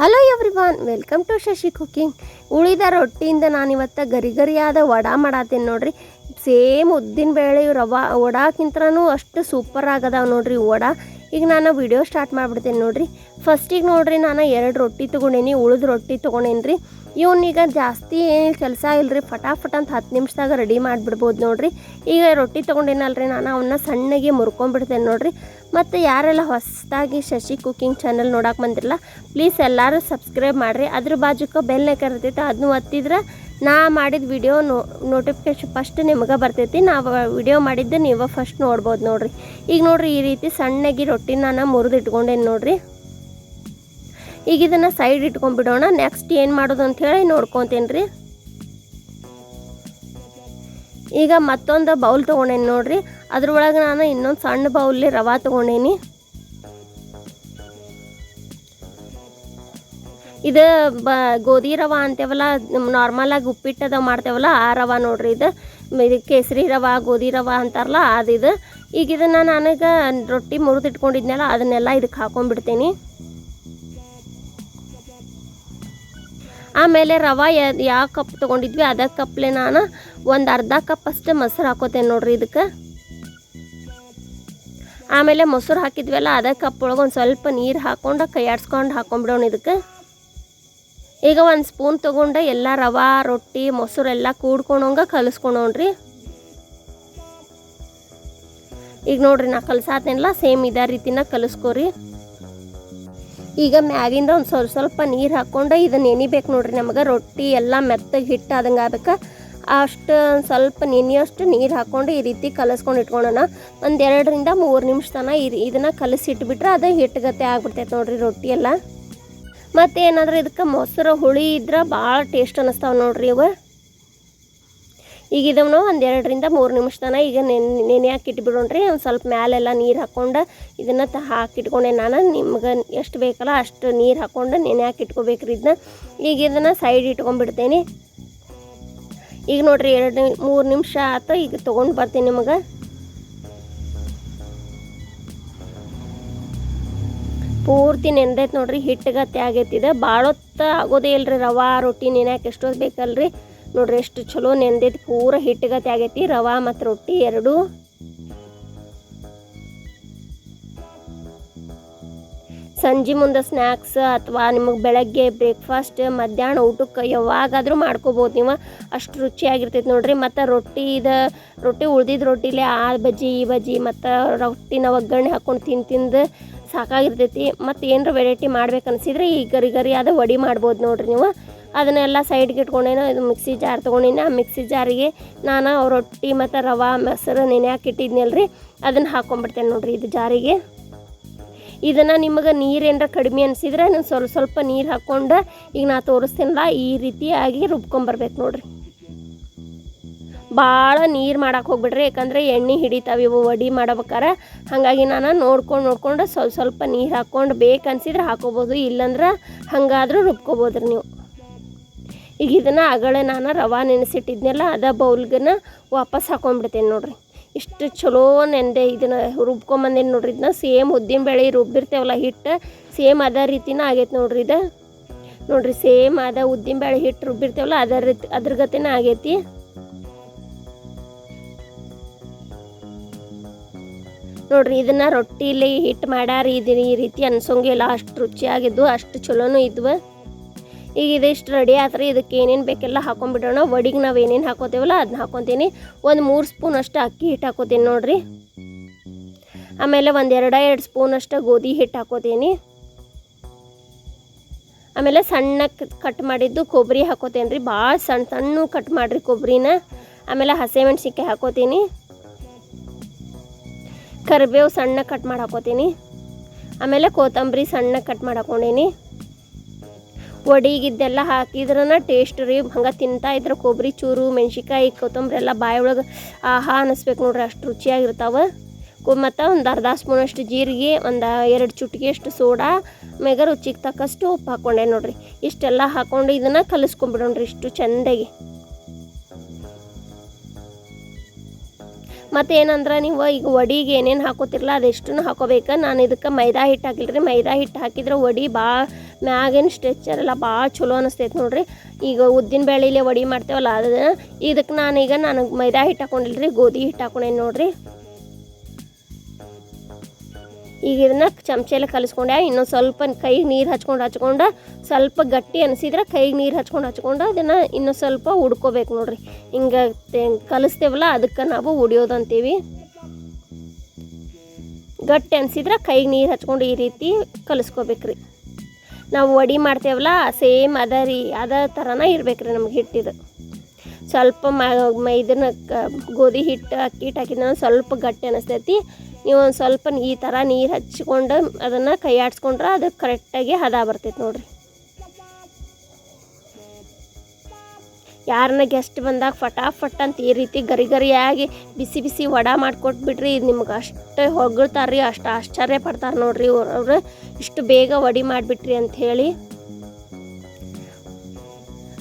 Hello everyone welcome to Shashi cooking ಉಳಿದ ರೊಟ್ಟಿಯಿಂದ ನಾನಿವತ್ತು ಗರಿ ಗರಿಯಾದ ವಡಾ ಮಾಡತ್ತೀನಿ ನೋಡ್ರಿ. ಸೇಮ್ ಉದ್ದಿನ ಬೇಳೆ ರವಾ ವಡಾಕ್ಕಿಂತನೂ ಅಷ್ಟು ಸೂಪರ್ ಆಗದಾವ ನೋಡ್ರಿ ವಡ. ಈಗ ನಾನು ವಿಡಿಯೋ ಸ್ಟಾರ್ಟ್ ಮಾಡಿಬಿಡ್ತೀನಿ ನೋಡ್ರಿ. ಫಸ್ಟಿಗೆ ನೋಡ್ರಿ, ನಾನು ಎರಡು ರೊಟ್ಟಿ ತೊಗೊಂಡೇನಿ, ಉಳಿದ ರೊಟ್ಟಿ ತೊಗೊಂಡೇನಿ ರೀ ಇವನ್ನೀಗ ಜಾಸ್ತಿ ಏನು ಕೆಲಸ ಇಲ್ರಿ, ಫಟಾಫಟ್ ಅಂತ ಹತ್ತು ನಿಮಿಷದಾಗ ರೆಡಿ ಮಾಡಿಬಿಡ್ಬೋದು ನೋಡ್ರಿ. ಈಗ ರೊಟ್ಟಿ ತೊಗೊಂಡೇನಲ್ರಿ ನಾನು ಅವನ್ನ ಸಣ್ಣಗೆ ಮುರ್ಕೊಂಬಿಡ್ತೇನೆ ನೋಡ್ರಿ. ಮತ್ತು ಯಾರೆಲ್ಲ ಹೊಸದಾಗಿ ಶಶಿ ಕುಕಿಂಗ್ ಚಾನಲ್ ನೋಡಕ್ಕೆ ಬಂದಿರಲ್ಲ ಪ್ಲೀಸ್ ಎಲ್ಲರೂ ಸಬ್ಸ್ಕ್ರೈಬ್ ಮಾಡಿರಿ. ಅದ್ರ ಬಾಜುಕ ಬೆಲ್ ಇರ್ತೈತೆ ಅದನ್ನ ಒತ್ತಿದ್ರೆ ನಾ ಮಾಡಿದ ವಿಡಿಯೋ ನೋ ನೋಟಿಫಿಕೇಶನ್ ಫಸ್ಟ್ ನಿಮಗೆ ಬರ್ತೈತಿ. ನಾವು ವಿಡಿಯೋ ಮಾಡಿದ್ದು ನೀವು ಫಸ್ಟ್ ನೋಡ್ಬೋದು ನೋಡ್ರಿ. ಈಗ ನೋಡ್ರಿ ಈ ರೀತಿ ಸಣ್ಣಗೆ ರೊಟ್ಟಿನ ನಾನು ಮುರಿದಿಟ್ಕೊಂಡೇನು ನೋಡ್ರಿ. ಈಗ ಇದನ್ನು ಸೈಡ್ ಇಟ್ಕೊಂಡ್ಬಿಡೋಣ. ನೆಕ್ಸ್ಟ್ ಏನು ಮಾಡೋದು ಅಂತ ಹೇಳಿ ನೋಡ್ಕೊತೇನೆ ರೀ ಈಗ ಮತ್ತೊಂದು ಬೌಲ್ ತೊಗೊಂಡೇನಿ ನೋಡ್ರಿ. ಅದ್ರೊಳಗೆ ನಾನು ಇನ್ನೊಂದು ಸಣ್ಣ ಬೌಲ್ಲಿ ರವಾ ತೊಗೊಂಡೇನಿ. ಇದು ಬ ಗೋಧಿ ರವಾ ಅಂತೇವಲ್ಲ ನಾರ್ಮಲಾಗಿ ಉಪ್ಪಿಟ್ಟದ ಮಾಡ್ತೇವಲ್ಲ, ಆ ರವೆ ನೋಡ್ರಿ ಇದು. ಇದು ಕೇಸರಿ ರವೆ, ಗೋಧಿ ರವೆ ಅಂತಾರಲ್ಲ ಅದು ಇದು ಈಗ ಇದನ್ನು ನನಗೆ ರೊಟ್ಟಿ ಮುರಿದಿಟ್ಕೊಂಡಿದ್ನಲ್ಲ ಅದನ್ನೆಲ್ಲ ಇದಕ್ಕೆ ಹಾಕೊಂಡ್ಬಿಡ್ತೀನಿ. ಆಮೇಲೆ ರವೆ ಯಾವ ಕಪ್ ತೊಗೊಂಡಿದ್ವಿ, ಅದ ಕಪ್ಲೆ ನಾನು ಒಂದು ಅರ್ಧ ಕಪ್ ಅಷ್ಟೇ ಮೊಸರು ಹಾಕೋತೇನೆ ನೋಡ್ರಿ ಇದಕ್ಕೆ. ಆಮೇಲೆ ಮೊಸರು ಹಾಕಿದ್ವಲ್ಲ, ಅದ ಕಪ್ ಒಳಗೆ ಒಂದು ಸ್ವಲ್ಪ ನೀರು ಹಾಕ್ಕೊಂಡು ಕೈ ಆಡ್ಸ್ಕೊಂಡು ಹಾಕೊಂಡ್ಬಿಡೋಣ ಇದಕ್ಕೆ. ಈಗ ಒಂದು ಸ್ಪೂನ್ ತೊಗೊಂಡು ಎಲ್ಲ ರವೆ, ರೊಟ್ಟಿ, ಮೊಸರು ಎಲ್ಲ ಕೂಡ್ಕೊಂಡಂಗೆ ಕಲಿಸ್ಕೊಳೋಣ್ರಿ ಈಗ ನೋಡ್ರಿ ನಾ ಕಲ್ಸಾತೇನಲ್ಲ, ಸೇಮ್ ಇದೇ ರೀತಿನ ಕಲಿಸ್ಕೊರಿ. ಈಗ ಮ್ಯಾಗಿಂದ ಒಂದು ಸ್ವಲ್ಪ ಸ್ವಲ್ಪ ನೀರು ಹಾಕ್ಕೊಂಡು ಇದನ್ನ ನೆನಿಬೇಕು ನೋಡ್ರಿ. ನಮಗೆ ರೊಟ್ಟಿ ಎಲ್ಲ ಮೆತ್ತಗೆ ಹಿಟ್ಟು ಆದಂಗೆ ಆಗ್ಬೇಕು. ಅಷ್ಟು ಸ್ವಲ್ಪ ನೆನೆಯೋಷ್ಟು ನೀರು ಹಾಕ್ಕೊಂಡು ಈ ರೀತಿ ಕಲಸ್ಕೊಂಡು ಇಟ್ಕೊಳ್ಳೋಣ ಒಂದು ಎರಡರಿಂದ ಮೂರು ನಿಮಿಷ ತನಕ ಇದು ಇದನ್ನು ಕಲಸಿಟ್ಬಿಟ್ರೆ ಅದು ಹಿಟ್ಟುಗತ್ತೆ ಆಗ್ಬಿಡ್ತೈತೆ ನೋಡ್ರಿ ರೊಟ್ಟಿ ಎಲ್ಲ. ಮತ್ತು ಏನಾದರೂ ಇದಕ್ಕೆ ಮೊಸರು ಹುಳಿ ಇದ್ರೆ ಭಾಳ ಟೇಸ್ಟ್ ಅನ್ನಿಸ್ತಾವೆ ನೋಡ್ರಿ ಇವು. ಈಗ ಇದನ್ನು ಒಂದು ಎರಡರಿಂದ ಮೂರು ನಿಮಿಷ ತನಕ ಈಗ ನೆನೆ ನೆನೆ ಹಾಕಿ ಇಟ್ಬಿಡೋಣ್ರಿ ಒಂದು ಸ್ವಲ್ಪ ಮ್ಯಾಲೆಲ್ಲ ನೀರು ಹಾಕ್ಕೊಂಡು ಇದನ್ನು ತ, ಹಾಕಿಟ್ಕೊಂಡೆ ನಾನು. ನಿಮ್ಗೆ ಎಷ್ಟು ಬೇಕಲ್ಲ ಅಷ್ಟು ನೀರು ಹಾಕ್ಕೊಂಡು ನೆನೆ ಹಾಕಿ ಇಟ್ಕೋಬೇಕ್ರಿ ಇದನ್ನ ಈಗ ಇದನ್ನು ಸೈಡ್ ಇಟ್ಕೊಂಡ್ಬಿಡ್ತೇನೆ. ಈಗ ನೋಡಿರಿ ಎರಡು ಮೂರು ನಿಮಿಷ ಆಯ್ತು ಈಗ ತೊಗೊಂಡು ಬರ್ತೀನಿ ನಿಮಗೆ. ಪೂರ್ತಿ ನೆಂದೈತೆ ನೋಡ್ರಿ ಹಿಟ್ಟಗತ್ತೆ ಆಗೈತಿದೆ ಭಾಳ ಹೊತ್ತು ಆಗೋದೇ ಇಲ್ರಿ ರವಾ, ರೊಟ್ಟಿ ನೆನ್ಯಾಕೆ ಎಷ್ಟೊತ್ತು ಬೇಕಲ್ರಿ. ನೋಡ್ರಿ ಎಷ್ಟು ಚಲೋ ನೆಂದೈತಿ, ಪೂರ ಹಿಟ್ಟಗತ್ತೆ ಆಗೈತಿ. ರವಾ ಮತ್ತು ರೊಟ್ಟಿ ಎರಡು. ಸಂಜೆ ಮುಂದೆ ಸ್ನ್ಯಾಕ್ಸ್ ಅಥವಾ ನಿಮಗೆ ಬೆಳಗ್ಗೆ ಬ್ರೇಕ್ಫಾಸ್ಟ್ ಮಧ್ಯಾಹ್ನ ಊಟಕ್ಕೆ ಯಾವಾಗಾದರೂ ಮಾಡ್ಕೋಬೋದು ನೀವು. ಅಷ್ಟು ರುಚಿಯಾಗಿರ್ತೈತೆ ನೋಡ್ರಿ. ಮತ್ತು ರೊಟ್ಟಿ ಇದು, ರೊಟ್ಟಿ ಉಳ್ದಿದ್ದು ರೊಟ್ಟಿಲಿ ಆ ಬಜ್ಜಿ, ಈ ಬಜ್ಜಿ ಮತ್ತು ರೊಟ್ಟಿನ ಒಗ್ಗರಣೆ ಹಾಕ್ಕೊಂಡು ತಿಂದು ತಿಂದು ಸಾಕಾಗಿರ್ತೈತಿ. ಮತ್ತು ಏನರ ವೆರೈಟಿ ಮಾಡ್ಬೇಕು ಅನ್ಸಿದ್ರೆ ಈ ಗರಿ ಗರಿ ವಡಿ ಮಾಡ್ಬೋದು ನೋಡ್ರಿ ನೀವು. ಅದನ್ನೆಲ್ಲ ಸೈಡ್ಗೆ ಇಟ್ಕೊಂಡೇನೋ ಇದು ಮಿಕ್ಸಿ ಜಾರ್ ತೊಗೊಂಡಿನಿ. ಆ ಮಿಕ್ಸಿ ಜಾರಿಗೆ ನಾನು ರೊಟ್ಟಿ ಮತ್ತು ರವಾ, ಮೊಸರು ಇಟ್ಟಿದ್ನಲ್ಲ ರೀ ಅದನ್ನು ಹಾಕ್ಕೊಂಬಿಡ್ತೇನೆ ನೋಡಿರಿ ಇದು ಜಾರಿಗೆ ಇದನ್ನು ನಿಮಗೆ ನೀರು ಏನಾರ ಕಡಿಮೆ ಅನಿಸಿದ್ರೆ ನೀವು ಸ್ವಲ್ಪ ಸ್ವಲ್ಪ ನೀರು ಹಾಕ್ಕೊಂಡು ಈಗ ನಾ ತೋರಿಸ್ತೀನಲ್ಲ, ಈ ರೀತಿಯಾಗಿ ರುಬ್ಕೊಂಬರ್ಬೇಕು ನೋಡಿರಿ. ಭಾಳ ನೀರು ಮಾಡಕ್ಕೆ ಹೋಗ್ಬಿಡ್ರಿ, ಯಾಕಂದರೆ ಎಣ್ಣೆ ಹಿಡಿತಾವೆ ಇವು, ವಡಿ ಮಾಡ್ಬೇಕಾರೆ. ಹಾಗಾಗಿ ನಾನು ನೋಡ್ಕೊಂಡು ನೋಡ್ಕೊಂಡು ಸ್ವಲ್ಪ ಸ್ವಲ್ಪ ನೀರು ಹಾಕ್ಕೊಂಡು ಬೇಕನ್ಸಿದ್ರೆ ಹಾಕೋಬೋದು ಇಲ್ಲಂದ್ರೆ ಹಂಗಾದ್ರೂ ರುಬ್ಕೋಬೋದ್ರಿ ನೀವು. ಈಗ ಇದನ್ನು ಅಗಳೇ ನಾನು ರವಾ ನೆನೆಸಿಟ್ಟಿದ್ನಲ್ಲ, ಅದ ಬೌಲ್ಗನ ವಾಪಸ್ ಹಾಕೊಂಡ್ಬಿಡ್ತೀನಿ ನೋಡಿರಿ. ಇಷ್ಟು ಚಲೋ ನೆಂದೆ ಇದನ್ನು ರುಬ್ಕೊಂಬಂದೇನು ನೋಡ್ರಿ, ಇದನ್ನ ಸೇಮ್ ಉದ್ದಿನ ಬೇಳೆ ರುಬ್ಬಿರ್ತೇವಲ್ಲ ಹಿಟ್ಟು, ಸೇಮ್ ಅದೇ ರೀತಿನ ಆಗೈತೆ ನೋಡ್ರಿ ಇದು. ನೋಡ್ರಿ, ಸೇಮ್ ಅದ ಉದ್ದಿನ ಬೇಳೆ ಹಿಟ್ಟು ರುಬ್ಬಿರ್ತೇವಲ್ಲ, ಅದೇ ರೀತಿ ಅದ್ರ ಗತಿನ ಆಗೈತಿ. ನೋಡ್ರಿ, ಇದನ್ನ ರೊಟ್ಟಿಲಿ ಹಿಟ್ಟು ಮಾಡ್ಯಾರ ಇದೀನಿ ಈ ರೀತಿ ಅನ್ಸೋಂಗಿಲ್ಲ ಅಷ್ಟು ರುಚಿಯಾಗಿದ್ವು ಅಷ್ಟು ಚಲೋನು ಇದ್ವು. ಈಗ ಇದಿಷ್ಟು ರೆಡಿ ಆತ್ರಿ. ಇದಕ್ಕೆ ಏನೇನು ಬೇಕೆಲ್ಲ ಹಾಕೊಂಡ್ಬಿಡೋಣ ವಡಿಗೆ ನಾವು ಏನೇನು ಹಾಕೋತೀವಲ್ಲ ಅದನ್ನ ಹಾಕೊತೀನಿ. ಒಂದು ಮೂರು ಸ್ಪೂನ್ ಅಷ್ಟು ಅಕ್ಕಿ ಹಿಟ್ಟು ಹಾಕೋತೀನಿ ನೋಡ್ರಿ. ಆಮೇಲೆ ಒಂದು ಎರಡ, ಎರಡು ಸ್ಪೂನ್ ಅಷ್ಟು ಗೋಧಿ ಹಿಟ್ಟು ಹಾಕೋತೀನಿ. ಆಮೇಲೆ ಸಣ್ಣ ಕಟ್ ಮಾಡಿದ್ದು ಕೊಬ್ಬರಿ ಹಾಕೋತೇನೆ ರೀ ಭಾಳ ಸಣ್ಣ ಸಣ್ಣ ಕಟ್ ಮಾಡಿರಿ ಕೊಬ್ಬರಿನ ಆಮೇಲೆ ಹಸಿಮೆಣ್ಸಿನ್ಕಾಯಿ ಹಾಕೋತೀನಿ. ಕರಿಬೇವು ಸಣ್ಣ ಕಟ್ ಮಾಡಿ ಹಾಕೋತೀನಿ. ಆಮೇಲೆ ಕೊತ್ತಂಬರಿ ಸಣ್ಣ ಕಟ್ ಮಾಡಿ ಹಾಕೊಂಡೀನಿ. ಒಡಿಗಿದ್ದೆಲ್ಲ ಹಾಕಿದ್ರನ ಟೇಸ್ಟ್ ರೀ. ಹಂಗೆ ತಿಂತಾ ಇದ್ರೆ ಕೊಬ್ಬರಿ ಚೂರು ಮೆಣ್ಸಿಕಾಯಿ ಕೊತ್ತಂಬರಿ ಎಲ್ಲ ಬಾಯಿ ಒಳಗೆ ಆಹಾ ಅನ್ನಿಸ್ಬೇಕು ನೋಡ್ರಿ. ಅಷ್ಟು ರುಚಿಯಾಗಿರ್ತಾವೆ. ಮತ್ತು ಒಂದು ಅರ್ಧ ಸ್ಪೂನಷ್ಟು ಜೀರಿಗೆ, ಒಂದು ಎರಡು ಚುಟ್ಕಿಯಷ್ಟು ಸೋಡಾ ಮೇಗ ರುಚಿಗೆ ತಕ್ಕಷ್ಟು ಉಪ್ಪು ಹಾಕ್ಕೊಂಡೆ ನೋಡ್ರಿ. ಇಷ್ಟೆಲ್ಲ ಹಾಕ್ಕೊಂಡು ಇದನ್ನು ಕಲಿಸ್ಕೊಂಬಿಡೋಣ್ರಿ ಇಷ್ಟು ಚೆಂದಾಗಿ. ಮತ್ತು ಏನಂದ್ರೆ ನೀವು ಈಗ ವಡಿಗೆ ಏನೇನು ಹಾಕೋತಿರಲ್ಲ ಅದೆಷ್ಟನ್ನು ಹಾಕೋಬೇಕು? ನಾನು ಇದಕ್ಕೆ ಮೈದಾ ಹಿಟ್ಟು ಹಾಕಿಲ್ರಿ ಮೈದಾ ಹಿಟ್ಟು ಹಾಕಿದ್ರೆ ವಡಿ ಭಾಳ ಮ್ಯಾಗಿನ ಸ್ಟ್ರೆಚ್ಚರ್ ಎಲ್ಲ ಭಾಳ ಚಲೋ ಅನಿಸ್ತೈತೆ ನೋಡ್ರಿ. ಈಗ ಉದ್ದಿನ ಬೇಳೆಲೆ ವಡಿ ಮಾಡ್ತೇವಲ್ಲ ಅದನ್ನು ಇದಕ್ಕೆ ನಾನೀಗ ನನಗೆ ಮೈದಾ ಹಿಟ್ಟು ಹಾಕೊಂಡಿಲ್ರಿ, ಗೋಧಿ ಹಿಟ್ಟು ಹಾಕೊಂಡೇನಿ ನೋಡ್ರಿ. ಈಗ ಇದನ್ನ ಚಮಚೆಲ್ಲ ಕಲಿಸ್ಕೊಂಡೆ. ಇನ್ನೊಂದು ಸ್ವಲ್ಪ ಕೈಗೆ ನೀರು ಹಚ್ಕೊಂಡು ಹಚ್ಕೊಂಡು ಸ್ವಲ್ಪ ಗಟ್ಟಿ ಅನಿಸಿದ್ರೆ ಕೈಗೆ ನೀರು ಹಚ್ಕೊಂಡು ಹಚ್ಕೊಂಡು ಅದನ್ನು ಇನ್ನೊಂದು ಸ್ವಲ್ಪ ಉಡ್ಕೋಬೇಕು ನೋಡ್ರಿ. ಹಿಂಗೆ ಕಲಿಸ್ತೇವಲ್ಲ ಅದಕ್ಕೆ ನಾವು ಉಡಿಯೋದು ಅಂತೀವಿ. ಗಟ್ಟಿ ಅನಿಸಿದ್ರೆ ಕೈಗೆ ನೀರು ಹಚ್ಕೊಂಡು ಈ ರೀತಿ ಕಲಿಸ್ಕೋಬೇಕ್ರಿ. ನಾವು ವಡಿ ಮಾಡ್ತೇವಲ್ಲ ಸೇಮ್ ಅದ ರೀ, ಅದೇ ಥರನ ಇರ್ಬೇಕ್ರಿ ನಮ್ಗೆ ಹಿಟ್ಟಿದು. ಸ್ವಲ್ಪ ಮ ಇದನ್ನ ಗೋಧಿ ಹಿಟ್ಟು ಅಕ್ಕಿ ಹಿಟ್ಟು ಹಾಕಿದ್ರೆ ಸ್ವಲ್ಪ ಗಟ್ಟಿ ಅನಿಸ್ತೈತಿ. ನೀವು ಒಂದು ಸ್ವಲ್ಪ ಈ ಥರ ನೀರು ಹಚ್ಕೊಂಡು ಅದನ್ನು ಕೈ ಆಡಿಸ್ಕೊಂಡ್ರೆ ಅದು ಕರೆಕ್ಟಾಗಿ ಹದ ಬರ್ತೈತೆ ನೋಡಿರಿ. ಯಾರನ್ನ ಗೆಸ್ಟ್ ಬಂದಾಗ ಫಟಾಫಟ್ ಅಂತ ಈ ರೀತಿ ಗರಿ ಗರಿಯಾಗಿ ಬಿಸಿ ಬಿಸಿ ವಡ ಮಾಡಿಕೊಟ್ಬಿಟ್ರಿ ಇದು ನಿಮ್ಗೆ ಅಷ್ಟು ಹೊಗಳ್ತಾರೆ ರೀ ಅಷ್ಟು ಆಶ್ಚರ್ಯ ಪಡ್ತಾರೆ ನೋಡ್ರಿ ಅವ್ರು. ಇಷ್ಟು ಬೇಗ ವಡಿ ಮಾಡಿಬಿಟ್ರಿ ಅಂತ ಹೇಳಿ.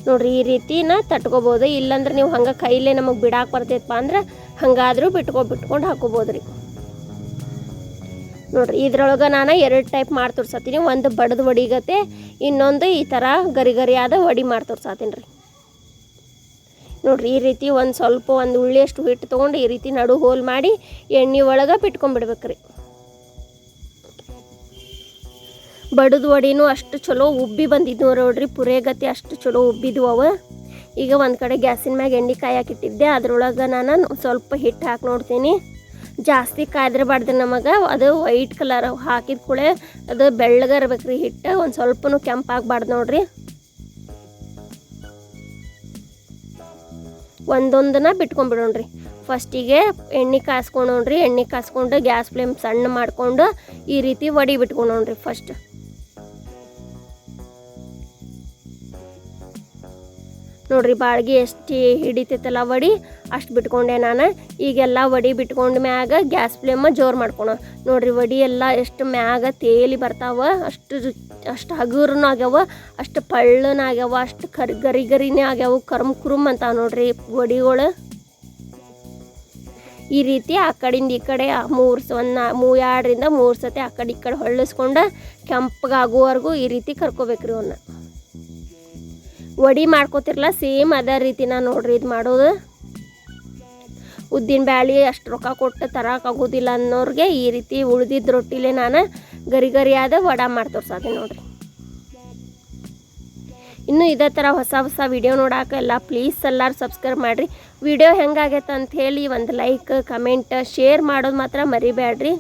ನೋಡ್ರಿ ಈ ರೀತಿನ ತಟ್ಕೋಬೋದು. ಇಲ್ಲಾಂದ್ರೆ ನೀವು ಹಂಗೆ ಕೈಲೇ ನಮಗೆ ಬಿಡಾಕ್ ಬರ್ತೈತಪ್ಪ ಅಂದ್ರೆ ಹಂಗಾದರೂ ಬಿಟ್ಕೊ ಬಿಟ್ಕೊಂಡು ಹಾಕೋಬೋದು ರೀ ನೋಡ್ರಿ, ಇದ್ರೊಳಗೆ ನಾನು ಎರಡು ಟೈಪ್ ಮಾಡಿ ತೋರ್ಸತ್ತೀನಿ ಒಂದು ಬಡದು ವಡಿಗತೆ ಇನ್ನೊಂದು ಈ ಥರ ಗರಿ ಗರಿಯಾದ ವಡಿ ಮಾಡಿ ತೋರ್ಸತ್ತೀನಿ ರೀ. ನೋಡ್ರಿ, ಈ ರೀತಿ ಒಂದು ಸ್ವಲ್ಪ ಒಂದು ಉಳ್ಳಿಯಷ್ಟು ಹಿಟ್ಟು ತೊಗೊಂಡು ಈ ರೀತಿ ನಡು ಹೋಲ್ ಮಾಡಿ ಎಣ್ಣೆ ಒಳಗೆ ಬಿಟ್ಕೊಂಡ್ಬಿಡ್ಬೇಕ್ರಿ ಬಡದ ವಡಿನೂ ಅಷ್ಟು ಚಲೋ ಉಬ್ಬಿ ಬಂದಿದ್ವು ನೋಡ್ರಿ ಪುರೇಗತಿ ಅಷ್ಟು ಚಲೋ ಉಬ್ಬಿದ್ವು ಅವ. ಈಗ ಒಂದು ಕಡೆ ಗ್ಯಾಸಿನ ಮ್ಯಾಗ ಎಣ್ಣೆ ಕಾಯಾಕಿಟ್ಟಿದ್ದೆ ಅದ್ರೊಳಗೆ ನಾನು ಸ್ವಲ್ಪ ಹಿಟ್ಟು ಹಾಕಿ ನೋಡ್ತೀನಿ. ಜಾಸ್ತಿ ಕಾಯ್ದಿರಬಾರ್ದು ನಮಗೆ. ಅದು ವೈಟ್ ಕಲರ್ ಹಾಕಿದ ಕೂಡಲೇ ಅದು ಬೆಳ್ಳಗೆ ರೀ ಹಿಟ್ಟು. ಒಂದು ಸ್ವಲ್ಪನೂ ಕೆಂಪಾಗಬಾರ್ದು ನೋಡ್ರಿ. ಒಂದೊಂದನ್ನ ಬಿಟ್ಕೊಂಡ್ಬಿಡೋಣ್ರಿ. ಫಸ್ಟಿಗೆ ಎಣ್ಣೆ ಕಾಸ್ಕೊಂಡೋಣ್ರಿ. ಎಣ್ಣೆ ಕಾಸ್ಕೊಂಡು ಗ್ಯಾಸ್ ಫ್ಲೇಮ್ ಸಣ್ಣ ಮಾಡಿಕೊಂಡು ಈ ರೀತಿ ವಡಿ ಬಿಟ್ಕೊಂಡೋಣ್ರಿ ಫಸ್ಟ್ ನೋಡ್ರಿ ಬಾಳ್ಗೆ ಎಷ್ಟು ಹಿಡಿತೈತಲ್ಲ ವಡಿ. ಅಷ್ಟು ಬಿಟ್ಕೊಂಡೆ ನಾನು. ಈಗೆಲ್ಲ ವಡಿ ಬಿಟ್ಕೊಂಡ ಮ್ಯಾಗ ಗ್ಯಾಸ್ ಫ್ಲೇಮ ಜೋರು ಮಾಡ್ಕೊಳ ನೋಡ್ರಿ ವಡಿ ಎಲ್ಲ ಎಷ್ಟು ಮ್ಯಾಗ ತೇಲಿ ಬರ್ತಾವ. ಅಷ್ಟು ಅಷ್ಟು ಹಗುರನೂ ಆಗ್ಯಾವ. ಅಷ್ಟು ಪಳ್ಳನ ಆಗ್ಯಾವ. ಅಷ್ಟು ಕರಿ ಗರಿ ಗರಿನೇ ಆಗ್ಯಾವ. ಕರ್ಮ್ ಕುರುಮ್ ಅಂತ ನೋಡ್ರಿ ವಡಿಗಳು. ಈ ರೀತಿ ಆ ಕಡೆಯಿಂದ ಈ ಕಡೆ ಮೂರು ಸ, ಒಂದು ಮೂ, ಎರಡರಿಂದ ಮೂರು ಸತಿ ಆ ಕಡೆ ಈ ಕಡೆ ಹೊಳ್ಳಿಸ್ಕೊಂಡು ಕೆಂಪಗಾಗುವವರೆಗೂ ಈ ರೀತಿ ಕರ್ಕೋಬೇಕ್ರಿ ಅವನ್ನ ವಡಿ ಮಾಡ್ಕೋತಿರಲ್ಲ ಸೇಮ್ ಅದೇ ರೀತಿನ ನೋಡ್ರಿ ಇದು ಮಾಡೋದು. ಉದ್ದಿನ ಬ್ಯಾಳಿ ಅಷ್ಟು ರೊಕ್ಕ ಕೊಟ್ಟು ತರೋಕ್ಕಾಗೋದಿಲ್ಲ ಅನ್ನೋರಿಗೆ ಈ ರೀತಿ ಉಳ್ದಿದ್ದ ರೊಟ್ಟಿಲೆ ನಾನು ಗರಿ ಗರಿಯಾದ ವಡ ಮಾಡಿ ನೋಡ್ರಿ. ಇನ್ನು ಇದೇ ಥರ ಹೊಸ ಹೊಸ ವಿಡಿಯೋ ನೋಡಾಕ ಎಲ್ಲ ಪ್ಲೀಸ್ ಎಲ್ಲರೂ ಸಬ್ಸ್ಕ್ರೈಬ್ ಮಾಡಿರಿ. ವಿಡಿಯೋ ಹೆಂಗಾಗೈತೆ ಅಂತ ಹೇಳಿ ಒಂದು ಲೈಕ್ ಕಮೆಂಟ್ ಶೇರ್ ಮಾಡೋದು ಮಾತ್ರ ಮರಿಬೇಡ್ರಿ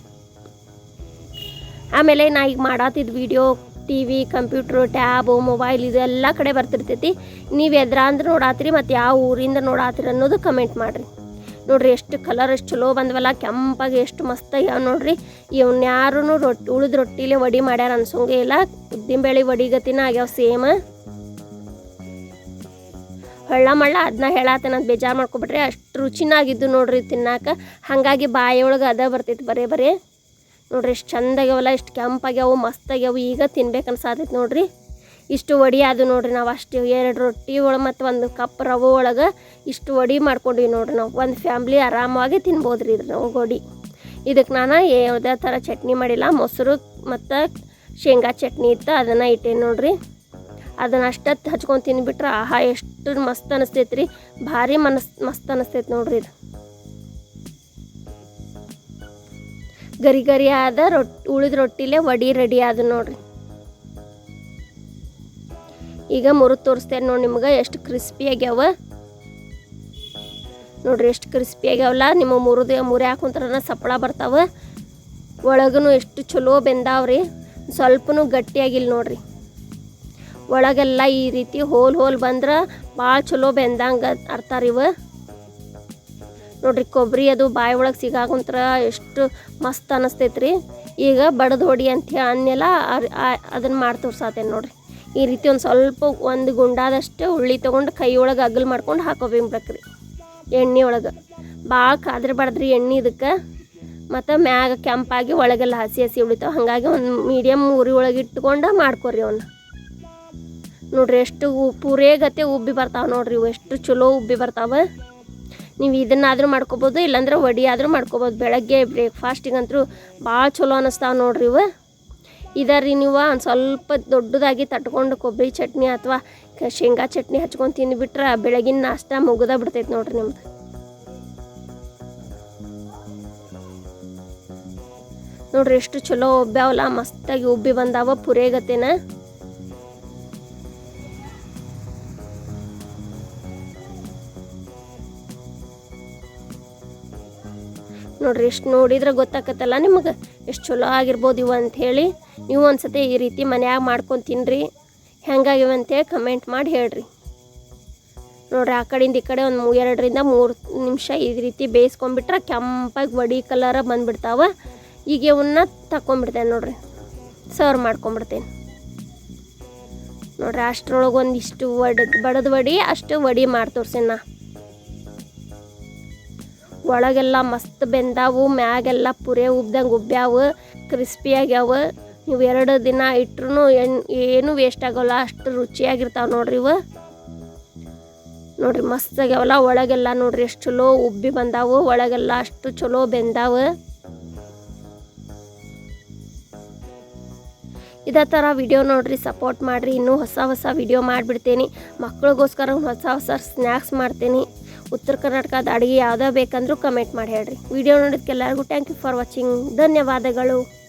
ಆಮೇಲೆ ನಾ ಈಗ ಮಾಡತ್ತಿದ್ದ video TV computer, tab, mobile ಇದೆಲ್ಲ ಕಡೆ ಬರ್ತಿರ್ತೈತಿ. ನೀವು ಎದ್ರ ಅಂದ್ರೆ ನೋಡಾತ್ರಿ ಮತ್ತು ಯಾವ ಊರಿಂದ ನೋಡಾತ್ರಿ ಅನ್ನೋದು ಕಮೆಂಟ್ ಮಾಡಿರಿ. ನೋಡ್ರಿ ಎಷ್ಟು ಕಲರ್ ಎಷ್ಟು ಚಲೋ ಬಂದವಲ್ಲ, ಕೆಂಪಾಗಿ ಎಷ್ಟು ಮಸ್ತ್ ಆಗ್ಯಾವ ನೋಡ್ರಿ. ಇವ್ನ ಯಾರೂ ರೊಟ್ಟಿ ಉಳಿದ ರೊಟ್ಟಿಲೇ ವಡಿ ಮಾಡ್ಯಾರ ಅನ್ಸೋಂಗೆ ಇಲ್ಲ, ಉದ್ದಿನಬೇಳೆ ವಡಿ ಗತಿನ ಆಗ್ಯಾವ ಸೇಮ್ ಹಳ್ಳ ಮಳ್ಳ ಅದನ್ನ ಹೇಳತ್ತೇನಂತ ಬೇಜಾರು ಮಾಡ್ಕೊಬಿಟ್ರೆ ಅಷ್ಟು ರುಚಿನಾಗಿದ್ದು ನೋಡ್ರಿ ತಿನ್ನಾಕ. ಹಾಗಾಗಿ ಬಾಯಿಯೊಳಗೆ ಅದ ಬರ್ತೈತಿ ಬರೇ ಬರೇ. ನೋಡ್ರಿ ಎಷ್ಟು ಚಂದ ಆಗ್ಯಾವಲ್ಲ ಎಷ್ಟು ಕೆಂಪಾಗ್ಯಾವು ಮಸ್ತ್ ಆಗ್ಯಾವು ಈಗ ತಿನ್ಬೇಕು ಅನ್ಸಾತೈತಿ ನೋಡ್ರಿ. ಇಷ್ಟು ವಡಿ ಅದು ನೋಡ್ರಿ ನಾವು ಅಷ್ಟು, ಎರಡು ರೊಟ್ಟಿ ಒಳಗೆ ಮತ್ತು ಒಂದು ಕಪ್ ರವೆ ಒಳಗೆ ಇಷ್ಟು ವಡಿ ಮಾಡ್ಕೊಂಡ್ವಿ ನೋಡ್ರಿ ನಾವು. ಒಂದು ಫ್ಯಾಮ್ಲಿ ಆರಾಮಾಗಿ ತಿನ್ಬೋದು ರೀ ಇದ್ರ ನಾವು ಗೋಡಿ ಇದಕ್ಕೆ ನಾನು ಯಾವುದೇ ಥರ ಚಟ್ನಿ ಮಾಡಿಲ್ಲ, ಮೊಸರು ಮತ್ತು ಶೇಂಗಾ ಚಟ್ನಿ ಇತ್ತು ಅದನ್ನು ಇಟ್ಟೇನೆ ನೋಡ್ರಿ. ಅದನ್ನು ಅಷ್ಟತ್ತು ಹಚ್ಕೊಂಡು ತಿಂದ್ಬಿಟ್ರೆ ಆಹಾ, ಎಷ್ಟು ಮಸ್ತ್ ಅನಿಸ್ತೈತೆ ರೀ ಭಾರಿ ಮನಸ್ ಮಸ್ತ್ ಅನಿಸ್ತೈತೆ ನೋಡ್ರಿ ಇದು. ಗರಿ ಗರಿ ಆದ ರೊಟ್ಟಿ ಉಳಿದ ರೊಟ್ಟಿಲೇ ವಡಿ ರೆಡಿ ಆದ ನೋಡ್ರಿ. ಈಗ ಮುರಿದು ತೋರಿಸ್ತೇನೆ ನೋಡಿ ನಿಮ್ಗೆ, ಎಷ್ಟು ಕ್ರಿಸ್ಪಿ ಆಗ್ಯಾವ. ನೋಡ್ರಿ ಎಷ್ಟು ಕ್ರಿಸ್ಪಿ ಆಗ್ಯಾವಲ್ಲ, ನಿಮ್ಮ ಮುರಿದು ಮುರಿ ಹಾಕೊಂತರ ಸಪ್ಪಳ ಬರ್ತಾವ. ಒಳಗೂ ಎಷ್ಟು ಚಲೋ ಬೆಂದಾವ್ರಿ, ಸ್ವಲ್ಪನು ಗಟ್ಟಿಯಾಗಿಲ್ಲ ನೋಡ್ರಿ. ಒಳಗೆಲ್ಲ ಈ ರೀತಿ ಹೋಲ್ ಹೋಲ್ ಬಂದ್ರೆ ಭಾಳ ಚಲೋ ಬೆಂದಂಗೆ ಅರ್ಥ ಇವ. ನೋಡ್ರಿ ಕೊಬ್ಬರಿ ಅದು ಬಾಯಿ ಒಳಗೆ ಸಿಗಾಕುಂತ್ರ ಎಷ್ಟು ಮಸ್ತ್ ಅನಿಸ್ತೈತ್ರಿ. ಈಗ ಬಡದ ಹೊಡಿ ಅಂತ ಹೇಳಿ ಅನ್ನೆಲ್ಲ ಅದನ್ನು ಮಾಡಿ ತೋರ್ಸಾತೇನೆ ನೋಡಿರಿ. ಈ ರೀತಿ ಒಂದು ಸ್ವಲ್ಪ ಒಂದು ಗುಂಡಾದಷ್ಟು ಉಳ್ಳಿ ತೊಗೊಂಡು ಕೈ ಒಳಗೆ ಅಗಲ್ ಮಾಡ್ಕೊಂಡು ಹಾಕೋಬೇಕ್ರಿ ಎಣ್ಣೆ ಒಳಗೆ. ಭಾಳ ಕಾದಿರ್ಬಾರ್ದ್ರಿ ಎಣ್ಣೆ ಇದಕ್ಕೆ. ಮತ್ತು ಮ್ಯಾಗ ಕೆಂಪಾಗಿ ಒಳಗೆಲ್ಲ ಹಸಿ ಹಸಿ ಉಳಿತಾವೆ. ಹಾಗಾಗಿ ಒಂದು ಮೀಡಿಯಮ್ ಉರಿ ಒಳಗೆ ಇಟ್ಕೊಂಡು ಮಾಡ್ಕೊರಿ ಅವನ್ನ ನೋಡ್ರಿ ಎಷ್ಟು ಪೂರೇ ಗತೆ ಉಬ್ಬಿ ಬರ್ತಾವೆ ನೋಡ್ರಿ ಇವು. ಎಷ್ಟು ಚಲೋ ಉಬ್ಬಿ ಬರ್ತಾವೆ. ನೀವು ಇದನ್ನಾದರೂ ಮಾಡ್ಕೊಬೋದು, ಇಲ್ಲಾಂದ್ರೆ ವಡಿ ಆದರೂ ಮಾಡ್ಕೊಬೋದು. ಬೆಳಗ್ಗೆ ಬ್ರೇಕ್ಫಾಸ್ಟಿಗಂತೂ ಭಾಳ ಚಲೋ ಅನ್ನಿಸ್ತಾವೆ ನೋಡ್ರಿ ಇವು. ಇದರಿ ನೀವು ಒಂದು ಸ್ವಲ್ಪ ದೊಡ್ಡದಾಗಿ ತಟ್ಕೊಂಡು ಕೊಬ್ಬರಿ ಚಟ್ನಿ ಅಥವಾ ಶೇಂಗಾ ಚಟ್ನಿ ಹಚ್ಕೊಂಡು ತಿಂದುಬಿಟ್ರೆ ಬೆಳಗಿನ ನಾಷ್ಟ ಮುಗ್ದ ಬಿಡ್ತೈತೆ ನೋಡ್ರಿ ನಿಮ್ದು. ನೋಡ್ರಿ ಎಷ್ಟು ಚಲೋ ಒಬ್ಬ್ಯಾವಲ್ಲ ಮಸ್ತಾಗಿ ಉಬ್ಬಿ ಬಂದಾವ ಪುರೇಗತೆನ ನೋಡ್ರಿ, ಎಷ್ಟು ನೋಡಿದ್ರೆ ಗೊತ್ತಾಕತ್ತಲ್ಲ, ನಿಮಗೆ ಎಷ್ಟು ಚಲೋ ಆಗಿರ್ಬೋದು ಇವು ಅಂಥೇಳಿ ನೀವು ಒಂದ್ಸತಿ ಈ ರೀತಿ ಮನ್ಯಾಗ ಮಾಡ್ಕೊಂಡು ತಿನ್ನಿರಿ ಹೆಂಗಾಗಿವೆ ಅಂತೇಳಿ ಕಮೆಂಟ್ ಮಾಡಿ ಹೇಳ್ರಿ. ನೋಡ್ರಿ, ಆ ಕಡೆಯಿಂದ ಈ ಕಡೆ ಒಂದು ಎರಡರಿಂದ ಮೂರು ನಿಮಿಷ ಈ ರೀತಿ ಬೇಯಿಸ್ಕೊಂಡ್ಬಿಟ್ರೆ ಕೆಂಪಾಗಿ ವಡಿ ಕಲರ ಬಂದುಬಿಡ್ತಾವೆ. ಈಗ ಇವನ್ನ ತಕೊಂಡ್ಬಿಡ್ತೇನೆ ನೋಡ್ರಿ ಸರ್ವ್ ಮಾಡ್ಕೊಂಬಿಡ್ತೇನೆ ನೋಡ್ರಿ, ಅಷ್ಟ್ರೊಳಗೆ ಒಂದಿಷ್ಟು ವಡ ಬಡದ ವಡಿ, ಅಷ್ಟು ವಡಿ ಮಾಡಿ ತೋರ್ಸೇನೆ ನಾ. ಒಳಗೆಲ್ಲ ಮಸ್ತ್ ಬೆಂದಾವು, ಮ್ಯಾಗೆಲ್ಲ ಪುರೆ ಉಬ್ದಂಗೆ ಉಬ್ಬ್ಯಾವು ಕ್ರಿಸ್ಪಿ ಆಗ್ಯಾವ. ನೀವು ಎರಡು ದಿನ ಇಟ್ರು ಎಣ್, ಏನು ವೇಸ್ಟ್ ಆಗೋಲ್ಲ, ಅಷ್ಟು ರುಚಿಯಾಗಿರ್ತಾವೆ ನೋಡ್ರಿ ಇವು. ನೋಡ್ರಿ ಮಸ್ತ್ ಆಗ್ಯಾವಲ್ಲ, ಒಳಗೆಲ್ಲ ನೋಡ್ರಿ ಎಷ್ಟು ಚಲೋ ಉಬ್ಬಿ ಬಂದಾವು, ಒಳಗೆಲ್ಲ ಅಷ್ಟು ಚಲೋ ಬೆಂದಾವ. ಇದೇ ಥರ ವಿಡಿಯೋ ನೋಡ್ರಿ ಸಪೋರ್ಟ್ ಮಾಡಿರಿ, ಇನ್ನೂ ಹೊಸ ಹೊಸ ವಿಡಿಯೋ ಮಾಡಿಬಿಡ್ತೀನಿ. ಮಕ್ಕಳಿಗೋಸ್ಕರ ಹೊಸ ಹೊಸ ಸ್ನ್ಯಾಕ್ಸ್ ಮಾಡ್ತೀನಿ. ಉತ್ತರ ಕರ್ನಾಟಕದ ಅಡುಗೆ ಯಾವುದೇ ಬೇಕಂದ್ರೂ ಕಮೆಂಟ್ ಮಾಡಿ ಹೇಳ್ರಿ. ವಿಡಿಯೋ ನೋಡೋದಕ್ಕೆಲ್ಲರಿಗೂ ಥ್ಯಾಂಕ್ ಯು ಫಾರ್ ವಾಚಿಂಗ್ ಧನ್ಯವಾದಗಳು.